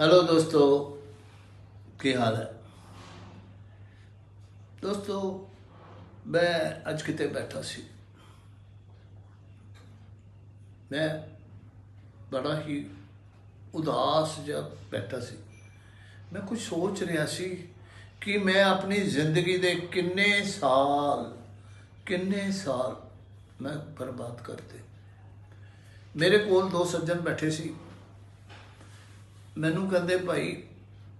Hello ਦੋਸਤੋ ਕੀ ਹਾਲ ਹੈ ਦੋਸਤੋ ਮੈਂ ਅੱਜ ਕਿਤੇ ਬੈਠਾ ਸੀ ਮੈਂ ਬੜਾ ਹੀ ਉਦਾਸ ਜਿਹਾ ਬੈਠਾ ਸੀ ਮੈਂ ਕੁਝ ਸੋਚ ਰਿਹਾ ਸੀ ਕਿ ਮੈਂ ਆਪਣੀ ਜ਼ਿੰਦਗੀ ਦੇ ਕਿੰਨੇ ਸਾਲ ਕਿੰਨੇ ਸਾਲ ਮੈਂ ਬਰਬਾਦ ਕਰਤੇ ਮੇਰੇ ਕੋਲ ਦੋ ਸੱਜਣ ਬੈਠੇ ਸੀ ਮੈਨੂੰ ਕਹਿੰਦੇ ਭਾਈ,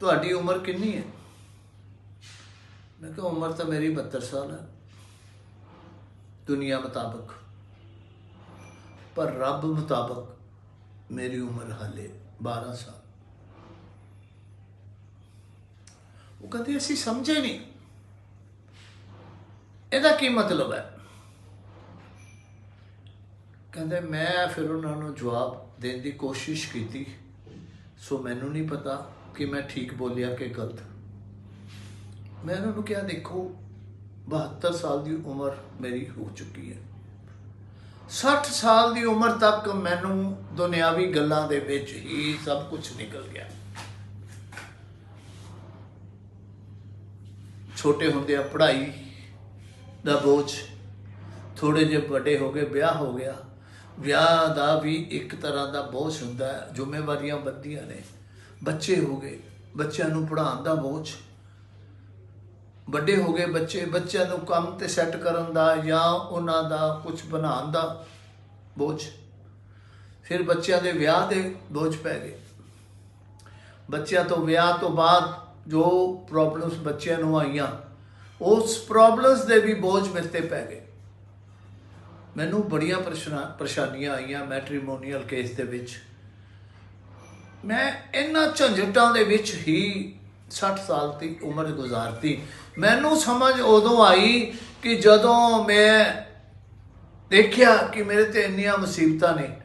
ਤੁਹਾਡੀ ਉਮਰ ਕਿੰਨੀ ਹੈ? ਮੈਂ ਕਿਹਾ, ਉਮਰ ਤਾਂ ਮੇਰੀ 72 ਸਾਲ ਹੈ। ਦੁਨੀਆ ਮੁਤਾਬਕ। ਪਰ ਰੱਬ ਮੁਤਾਬਕ ਮੇਰੀ ਉਮਰ ਹਾਲੇ 12 ਸਾਲ। ਉਹ ਕਹਿੰਦੇ, ਅਸੀਂ ਸਮਝੇ ਨਹੀਂ। ਇਹਦਾ ਕੀ ਮਤਲਬ ਹੈ? ਕਹਿੰਦੇ, ਮੈਂ ਫਿਰ ਉਹਨਾਂ ਨੂੰ ਜਵਾਬ ਦੇਣ ਦੀ ਕੋਸ਼ਿਸ਼ ਕੀਤੀ। ਸੋ ਮੈਨੂੰ ਨਹੀਂ ਪਤਾ ਕਿ ਮੈਂ ਠੀਕ ਬੋਲਿਆ ਕਿ ਗਲਤ। ਮੈਂ ਉਹਨਾਂ ਨੂੰ ਕਿਹਾ, ਦੇਖੋ 72 ਸਾਲ ਦੀ ਉਮਰ ਮੇਰੀ ਹੋ ਚੁੱਕੀ ਹੈ। 60 ਸਾਲ ਦੀ ਉਮਰ ਤੱਕ ਮੈਨੂੰ ਦੁਨਿਆਵੀ ਗੱਲਾਂ ਦੇ ਵਿੱਚ ਹੀ ਸਭ ਕੁਝ ਨਿਕਲ ਗਿਆ। ਛੋਟੇ ਹੁੰਦੇ ਆ, ਪੜ੍ਹਾਈ ਦਾ ਬੋਝ ਥੋੜੇ ਜਿਹੇ ਵੱਡੇ ਹੋ ਗਏ, ਵਿਆਹ ਹੋ ਗਿਆ। ਵਿਆਹ ਦਾ ਵੀ ਇੱਕ ਤਰ੍ਹਾਂ ਦਾ ਬੋਝ ਹੁੰਦਾ ਹੈ। ਜ਼ਿੰਮੇਵਾਰੀਆਂ ਵੱਧਦੀਆਂ ਨੇ। ਬੱਚੇ ਹੋ ਗਏ। ਬੱਚਿਆਂ ਨੂੰ ਪੜ੍ਹਾਉਣ ਦਾ ਬੋਝ। ਵੱਡੇ ਹੋ ਗਏ ਬੱਚੇ। ਬੱਚਿਆਂ ਨੂੰ ਕੰਮ ਤੇ ਸੈੱਟ ਕਰਨ ਦਾ ਜਾਂ ਉਹਨਾਂ ਦਾ ਕੁਝ ਬਣਾਉਣ ਦਾ ਬੋਝ। ਫਿਰ ਬੱਚਿਆਂ ਦੇ ਵਿਆਹ ਦੇ ਬੋਝ ਪੈ ਗਏ। ਬੱਚਿਆਂ ਤੋਂ ਵਿਆਹ ਤੋਂ ਬਾਅਦ ਜੋ ਪ੍ਰੋਬਲਮਸ ਬੱਚਿਆਂ ਨੂੰ ਆਈਆਂ, ਉਸ ਪ੍ਰੋਬਲਮਸ ਦੇ ਵੀ ਬੋਝ ਮੇਰੇ ਤੇ ਪੈ ਗਏ। ਮੈਨੂੰ ਬੜੀਆਂ ਪਰੇਸ਼ਾਨਾ- ਪਰੇਸ਼ਾਨੀਆਂ ਆਈਆਂ ਮੈਟ੍ਰੀਮੋਨੀਅਲ ਕੇਸ ਦੇ ਵਿੱਚ। ਮੈਂ ਇਹਨਾਂ ਝੰਜਟਾਂ ਦੇ ਵਿੱਚ ਹੀ 60 ਸਾਲ ਦੀ ਉਮਰ ਗੁਜ਼ਾਰਤੀ। ਮੈਨੂੰ ਸਮਝ ਉਦੋਂ ਆਈ ਕਿ ਜਦੋਂ ਮੈਂ ਦੇਖਿਆ ਕਿ ਮੇਰੇ ਤੇ ਇੰਨੀਆਂ ਮੁਸੀਬਤਾਂ ਨੇ,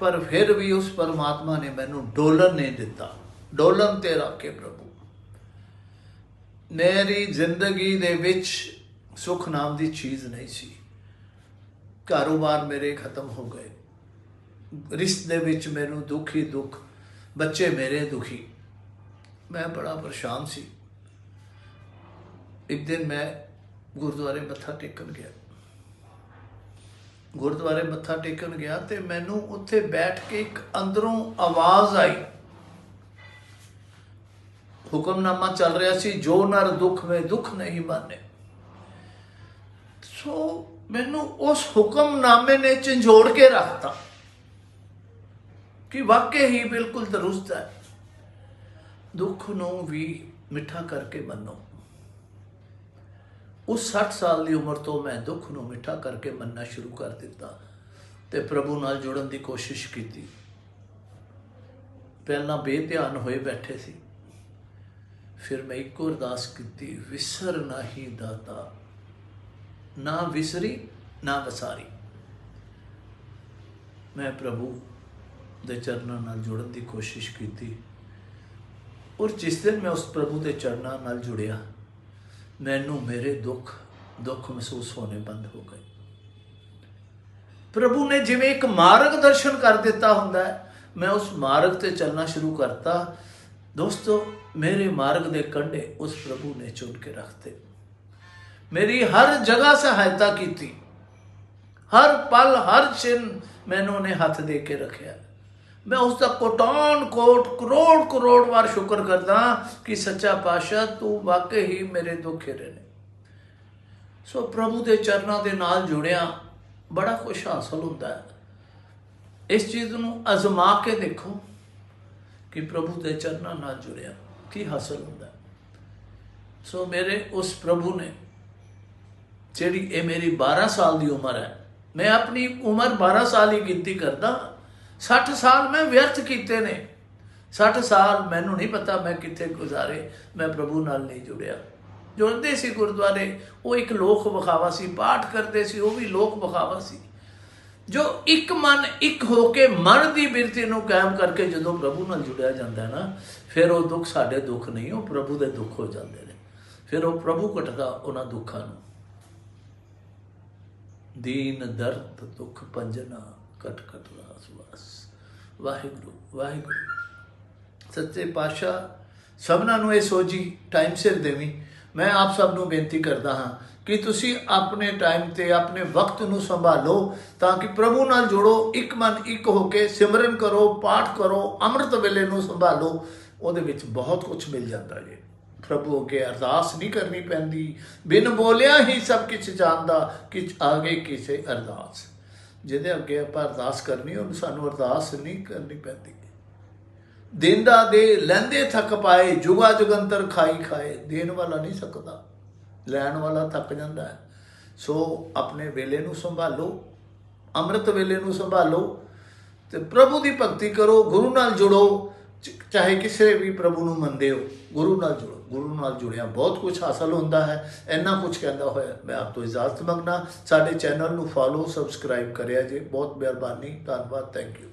ਪਰ ਫਿਰ ਵੀ ਉਸ ਪਰਮਾਤਮਾ ਨੇ ਮੈਨੂੰ ਡੋਲਨ ਨਹੀਂ ਦਿੱਤਾ। ਡੋਲਨ ਤੇ ਰੱਖੇ ਪ੍ਰਭੂ। ਮੇਰੀ ਜ਼ਿੰਦਗੀ ਦੇ ਵਿੱਚ ਸੁਖ ਨਾਮ ਦੀ ਚੀਜ਼ ਨਹੀਂ ਸੀ। ਕਾਰੋਬਾਰ ਮੇਰੇ ਖਤਮ ਹੋ ਗਏ। ਰਿਸ਼ਤੇ ਦੇ ਵਿੱਚ ਮੈਨੂੰ ਦੁੱਖ ਹੀ ਦੁੱਖ, ਬੱਚੇ ਮੇਰੇ ਦੁਖੀ। ਮੈਂ ਬੜਾ ਪਰੇਸ਼ਾਨ ਸੀ। ਇੱਕ ਦਿਨ ਮੈਂ ਗੁਰਦੁਆਰੇ ਮੱਥਾ ਟੇਕਣ ਗਿਆ। ਗੁਰਦੁਆਰੇ ਮੱਥਾ ਟੇਕਣ ਗਿਆ ਤੇ ਮੈਨੂੰ ਉੱਥੇ ਬੈਠ ਕੇ ਇੱਕ ਅੰਦਰੋਂ ਆਵਾਜ਼ ਆਈ। ਹੁਕਮਨਾਮਾ ਚੱਲ ਰਿਹਾ ਸੀ, ਜੋ ਨਰ ਦੁੱਖ ਵਿੱਚ ਦੁੱਖ ਨਹੀਂ ਮਾਨੇ। ਸੋ ਮੈਨੂੰ ਉਸ ਹੁਕਮਨਾਮੇ ਨੇ ਝੰਜੋੜ ਕੇ ਰੱਖਤਾ ਕਿ ਵਾਕਈ ਹੀ ਬਿਲਕੁਲ ਦਰੁਸਤ ਹੈ। ਦੁੱਖ ਨੂੰ ਵੀ ਮਿੱਠਾ ਕਰਕੇ ਮੰਨੋ। ਉਸ 60 ਸਾਲ ਦੀ ਉਮਰ ਤੋਂ ਮੈਂ ਦੁੱਖ ਨੂੰ ਮਿੱਠਾ ਕਰਕੇ ਮੰਨਣਾ ਸ਼ੁਰੂ ਕਰ ਦਿੱਤਾ ਤੇ ਪ੍ਰਭੂ ਨਾਲ ਜੁੜਨ ਦੀ ਕੋਸ਼ਿਸ਼ ਕੀਤੀ। ਪਹਿਲਾਂ ਬੇਧਿਆਨ ਹੋਏ ਬੈਠੇ ਸੀ। ਫਿਰ ਮੈਂ ਇੱਕੋ ਅਰਦਾਸ ਕੀਤੀ, ਵਿਸਰ ਨਹੀਂ ਦਾਤਾ ਨਾ ਵਿਸਰੀ, ਨਾ ਵਸਾਰੀ। ਮੈਂ ਪ੍ਰਭੂ ਦੇ ਚਰਨਾਂ ਨਾਲ ਜੁੜਨ ਦੀ ਕੋਸ਼ਿਸ਼ ਕੀਤੀ ਔਰ ਜਿਸ ਦਿਨ ਮੈਂ ਉਸ ਪ੍ਰਭੂ ਦੇ ਚਰਨਾਂ ਨਾਲ ਜੁੜਿਆ, ਮੈਨੂੰ ਮੇਰੇ ਦੁੱਖ ਦੁੱਖ ਮਹਿਸੂਸ ਹੋਣੇ ਬੰਦ ਹੋ ਗਏ। ਪ੍ਰਭੂ ਨੇ ਜਿਵੇਂ ਇੱਕ ਮਾਰਗ ਦਰਸ਼ਨ ਕਰ ਦਿੱਤਾ ਹੁੰਦਾ ਹੈ, ਮੈਂ ਉਸ ਮਾਰਗ ਤੇ ਚੱਲਣਾ ਸ਼ੁਰੂ ਕਰਤਾ। ਦੋਸਤੋ, ਮੇਰੇ ਮਾਰਗ ਦੇ ਕੰਢੇ ਉਸ ਪ੍ਰਭੂ ਨੇ ਚੁਣ ਕੇ ਰੱਖਤੇ ਮੇਰੀ ਹਰ ਜਗ੍ਹਾ ਸਹਾਇਤਾ ਕੀਤੀ। ਹਰ ਪਲ, ਹਰ ਛਿਨ ਮੈਨੂੰ ਨੇ ਹੱਥ ਦੇ ਕੇ ਰੱਖਿਆ। ਮੈਂ ਉਸ ਦਾ ਕੋਟਾਨ, ਕੋਟ, ਕਰੋੜ ਕਰੋੜ ਵਾਰ ਸ਼ੁਕਰ ਕਰਦਾ ਕਿ ਸੱਚਾ ਪਾਤਸ਼ਾਹ ਤੂੰ ਵਾਕਈ ਹੀ ਮੇਰੇ ਦੁੱਖ ਹਰੇ ਨੇ। ਸੋ ਪ੍ਰਭੂ ਦੇ ਚਰਨਾਂ ਦੇ ਨਾਲ ਜੁੜਿਆ, ਬੜਾ ਕੁਝ ਹਾਸਲ ਹੁੰਦਾ ਹੈ। ਇਸ ਚੀਜ਼ ਨੂੰ ਅਜ਼ਮਾ ਕੇ ਦੇਖੋ ਕਿ ਪ੍ਰਭੂ ਦੇ ਚਰਨਾਂ ਨਾਲ ਜੁੜਿਆ, ਕੀ ਹਾਸਲ ਹੁੰਦਾ ਸੋ ਮੇਰੇ ਉਸ ਪ੍ਰਭੂ ਨੇ ਜਿਹੜੀ ਇਹ ਮੇਰੀ 12 ਸਾਲ ਦੀ ਉਮਰ ਹੈ, ਮੈਂ ਆਪਣੀ ਉਮਰ 12 ਸਾਲ ਹੀ ਗਿਣਤੀ ਕਰਦਾ। 60 ਸਾਲ ਮੈਂ ਵਿਅਰਥ ਕੀਤੇ ਨੇ। 60 ਸਾਲ ਮੈਨੂੰ ਨਹੀਂ ਪਤਾ ਮੈਂ ਕਿੱਥੇ ਗੁਜ਼ਾਰੇ, ਮੈਂ ਪ੍ਰਭੂ ਨਾਲ ਨਹੀਂ ਜੁੜਿਆ। ਜੁੜਦੇ ਸੀ ਗੁਰਦੁਆਰੇ, ਉਹ ਇੱਕ ਲੋਕ ਵਿਖਾਵਾ ਸੀ, ਪਾਠ ਕਰਦੇ ਸੀ, ਉਹ ਵੀ ਲੋਕ ਵਿਖਾਵਾ ਸੀ। ਜੋ ਇੱਕ ਮਨ ਇੱਕ ਹੋ ਕੇ ਮਨ ਦੀ ਬਿਰਤੀ ਨੂੰ ਕਾਇਮ ਕਰਕੇ ਜਦੋਂ ਪ੍ਰਭੂ ਨਾਲ ਜੁੜਿਆ ਜਾਂਦਾ ਨਾ, ਫਿਰ ਉਹ ਦੁੱਖ ਸਾਡੇ ਦੁੱਖ ਨਹੀਂ, ਉਹ ਪ੍ਰਭੂ ਦੇ ਦੁੱਖ ਹੋ ਜਾਂਦੇ ਨੇ। ਫਿਰ ਉਹ ਪ੍ਰਭੂ ਘਟਦਾ ਉਹਨਾਂ ਦੁੱਖਾਂ ਨੂੰ। ਦੀਨ ਦਰਦ ਦੁੱਖ ਪੰਜਨਾ ਕਟ ਕਟ ਰਾਸ ਵਾਸ। ਵਾਹਿਗੁਰੂ ਵਾਹਿਗੁਰੂ। ਸੱਚੇ ਪਾਤਸ਼ਾਹ, ਸਭਨਾਂ ਨੂੰ ਇਹ ਸੋਝੀ ਟਾਈਮ ਸਿਰ ਦੇਵੀਂ। ਮੈਂ ਆਪ ਸਭ ਨੂੰ ਬੇਨਤੀ ਕਰਦਾ ਹਾਂ ਕਿ ਤੁਸੀਂ ਆਪਣੇ ਟਾਈਮ ਤੇ ਆਪਣੇ ਵਕਤ ਨੂੰ ਸੰਭਾਲੋ ਤਾਂ ਕਿ ਪ੍ਰਭੂ ਨਾਲ ਜੁੜੋ, ਇੱਕ ਮਨ ਇੱਕ ਹੋ ਕੇ ਸਿਮਰਨ ਕਰੋ, ਪਾਠ ਕਰੋ, ਅੰਮ੍ਰਿਤ ਵੇਲੇ ਨੂੰ ਸੰਭਾਲੋ। ਉਹਦੇ ਵਿੱਚ ਬਹੁਤ ਕੁਝ ਮਿਲ ਜਾਂਦਾ ਜੇ। ਪ੍ਰਭੂ ਅੱਗੇ ਅਰਦਾਸ ਨਹੀਂ ਕਰਨੀ ਪੈਂਦੀ। ਬਿਨ ਬੋਲਿਆ ਹੀ ਸਭ ਕੁਝ ਜਾਣਦਾ ਕਿ ਆਗੇ ਕਿਸੇ ਅਰਦਾਸ। ਜਿਹਦੇ ਅੱਗੇ ਆਪਾਂ ਅਰਦਾਸ ਕਰਨੀ, ਉਹਨੂੰ ਸਾਨੂੰ ਅਰਦਾਸ ਨਹੀਂ ਕਰਨੀ ਪੈਂਦੀ। ਦੇਂਦਾ ਦੇ ਲੈਂਦੇ ਥੱਕ ਪਾਏ, ਜੁਗਾ ਜੁਗੰਤਰ ਖਾਈ ਖਾਏ, ਦੇਣ ਵਾਲਾ ਨਹੀਂ ਸਕਦਾ ਲੈਣ ਵਾਲਾ ਥੱਕ ਜਾਂਦਾ ਹੈ। ਸੋ ਆਪਣੇ ਵੇਲੇ ਨੂੰ ਸੰਭਾਲੋ, ਅੰਮ੍ਰਿਤ ਵੇਲੇ ਨੂੰ ਸੰਭਾਲੋ, ਤੇ ਪ੍ਰਭੂ ਦੀ ਭਗਤੀ ਕਰੋ, ਗੁਰੂ ਨਾਲ ਜੁੜੋ। ਚਾਹੇ ਕਿਸੇ ਵੀ ਪ੍ਰਭੂ ਨੂੰ ਮੰਨਦੇ ਹੋ, ਗੁਰੂ ਨਾਲ ਜੁੜੋ, ਗੁਰੂ ਨਾਲ ਜੁੜਿਆ ਬਹੁਤ ਕੁਝ ਹਾਸਲ ਹੁੰਦਾ ਹੈ, ਇੰਨਾ ਕੁਝ ਕਹਿੰਦਾ ਹੋਇਆ ਮੈਂ ਆਪ ਤੋਂ ਇਜਾਜ਼ਤ ਮੰਗਣਾ ਸਾਡੇ ਚੈਨਲ ਨੂੰ ਫਾਲੋ ਸਬਸਕ੍ਰਾਈਬ ਕਰਿਆ ਜੇ, ਬਹੁਤ ਮਿਹਰਬਾਨੀ, ਧੰਨਵਾਦ ਥੈਂਕ ਯੂ